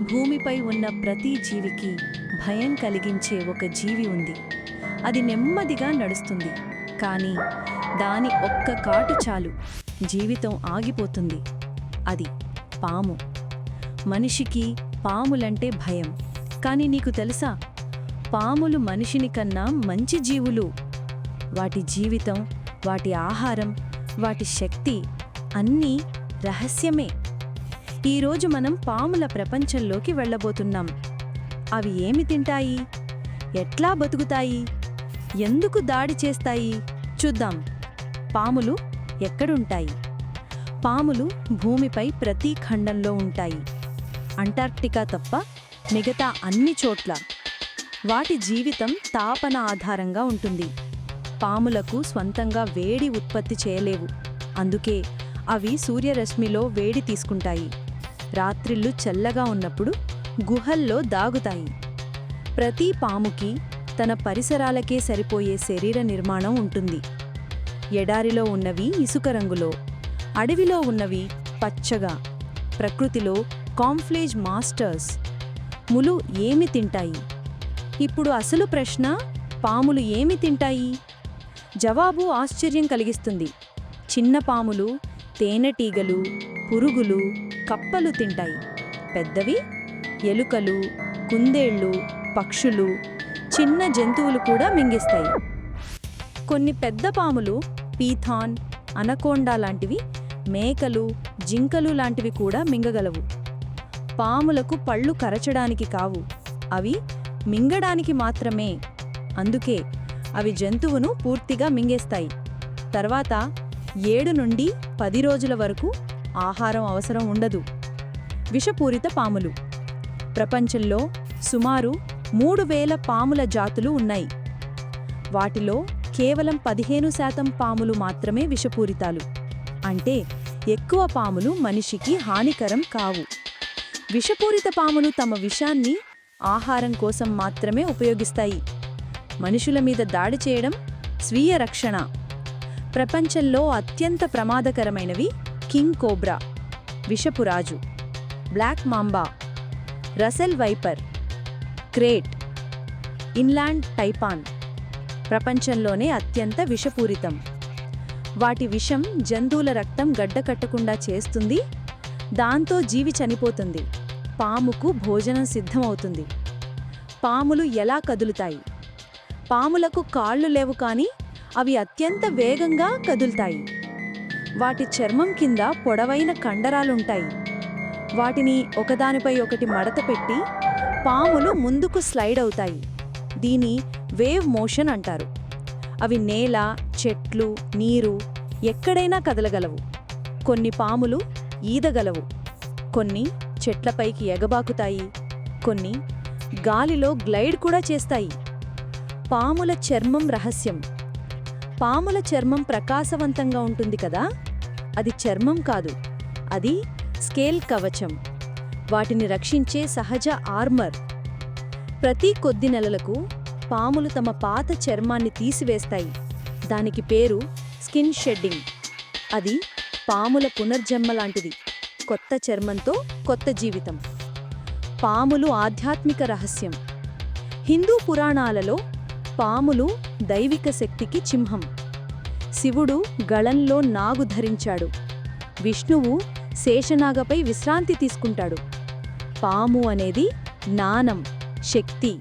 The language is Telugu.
భూమిపై ఉన్న ప్రతి జీవికి భయం కలిగించే ఒక జీవి ఉంది. అది నెమ్మదిగా నడుస్తుంది. కానీ దాని ఒక్క కాటు చాలు జీవితం ఆగిపోతుంది. అది పాము. మనిషికి పాములంటే భయం. కానీ నీకు తెలుసా? పాములు మనిషిని కన్నా మంచి జీవులు. వాటి జీవితం వాటి ఆహారం వాటి శక్తి అన్నీ రహస్యమే. ఈరోజు మనం పాముల ప్రపంచంలోకి వెళ్ళబోతున్నాం. అవి ఏమి తింటాయి? ఎట్లా బతుకుతాయి? ఎందుకు దాడి చేస్తాయి? చూద్దాం. పాములు ఎక్కడుంటాయి? పాములు భూమిపై ప్రతి ఖండంలో ఉంటాయి. అంటార్క్టికా తప్ప మిగతా అన్ని చోట్ల. వాటి జీవితం తాపన ఆధారంగా ఉంటుంది. పాములకు స్వంతంగా వేడి ఉత్పత్తి చేయలేవు. అందుకే అవి సూర్యరశ్మిలో వేడి తీసుకుంటాయి. రాత్రిళ్ళు చల్లగా ఉన్నప్పుడు గుహల్లో దాగుతాయి. ప్రతి పాముకి తన పరిసరాలకే సరిపోయే శరీర నిర్మాణం ఉంటుంది. ఎడారిలో ఉన్నవి ఇసుక రంగులో అడవిలో ఉన్నవి పచ్చగా ప్రకృతిలో కాంఫ్లేజ్ మాస్టర్స్ ములు ఏమి తింటాయి? ఇప్పుడు అసలు ప్రశ్న పాములు ఏమి తింటాయి? జవాబు ఆశ్చర్యం కలిగిస్తుంది. చిన్న పాములు తేనెటీగలు పురుగులు కప్పలు తింటాయి. పెద్దవి ఎలుకలు కుందేళ్ళు పక్షులు చిన్న జంతువులు కూడా మింగిస్తాయి. కొన్ని పెద్ద పాములు పీథాన్ అనకొండ లాంటివి మేకలు జింకలు లాంటివి కూడా మింగగలవు. పాములకు పళ్ళు కరచడానికి కావు. అవి మింగడానికి మాత్రమే. అందుకే అవి జంతువును పూర్తిగా మింగేస్తాయి. తర్వాత ఏడు నుండి పది రోజుల వరకు ఆహారం అవసరం ఉండదు. విషపూరిత పాములు. ప్రపంచంలో సుమారు మూడు వేల పాముల జాతులు ఉన్నాయి. వాటిలో కేవలం పదిహేను శాతం పాములు మాత్రమే విషపూరితాలు. అంటే ఎక్కువ పాములు మనిషికి హానికరం కావు. విషపూరిత పాములు తమ విషాన్ని ఆహారం కోసం మాత్రమే ఉపయోగిస్తాయి. మనుషుల మీద దాడి చేయడం స్వీయ రక్షణ. ప్రపంచంలో అత్యంత ప్రమాదకరమైనవి king cobra విషపురాజు black mamba Russell viper krait inland taipan. ప్రపంచంలోనే అత్యంత విషపూరితం. వాటి విషం జంతువుల రక్తం గడ్డకట్టకుండా చేస్తుంది దాంతో జీవి చనిపోతుంది పాముకు భోజనం సిద్ధమవుతుంది. పాములు ఎలా కదులుతాయి? పాములకు కాళ్ళు లేవు కానీ అవి అత్యంత వేగంగా కదులుతాయి. వాటి చర్మం కింద పొడవైన కండరాలుంటాయి. వాటిని ఒకదానిపై ఒకటి మడత పెట్టి పాములు ముందుకు స్లైడ్ అవుతాయి. దీని వేవ్ మోషన్ అంటారు. అవి నేల చెట్లు నీరు ఎక్కడైనా కదలగలవు. కొన్ని పాములు ఈదగలవు. కొన్ని చెట్లపైకి ఎగబాకుతాయి. కొన్ని గాలిలో గ్లైడ్ కూడా చేస్తాయి. పాముల చర్మం రహస్యం. పాముల చర్మం ప్రకాశవంతంగా ఉంటుంది కదా? అది చర్మం కాదు. అది స్కేల్ కవచం. వాటిని రక్షించే సహజ ఆర్మర్. ప్రతి కొద్ది నెలలకు పాములు తమ పాత చర్మాన్ని తీసివేస్తాయి. దానికి పేరు స్కిన్ షెడ్డింగ్. అది పాముల పునర్జన్మ లాంటిది. కొత్త చర్మంతో కొత్త జీవితం. పాములు ఆధ్యాత్మిక రహస్యం. హిందూ పురాణాలలో పాములు దైవిక శక్తికి చింహం. శివుడు గళంలో నాగు ధరించాడు. విష్ణువు శేషనాగపై విశ్రాంతి తీసుకుంటాడు. పాము అనేది జ్ఞానం శక్తి.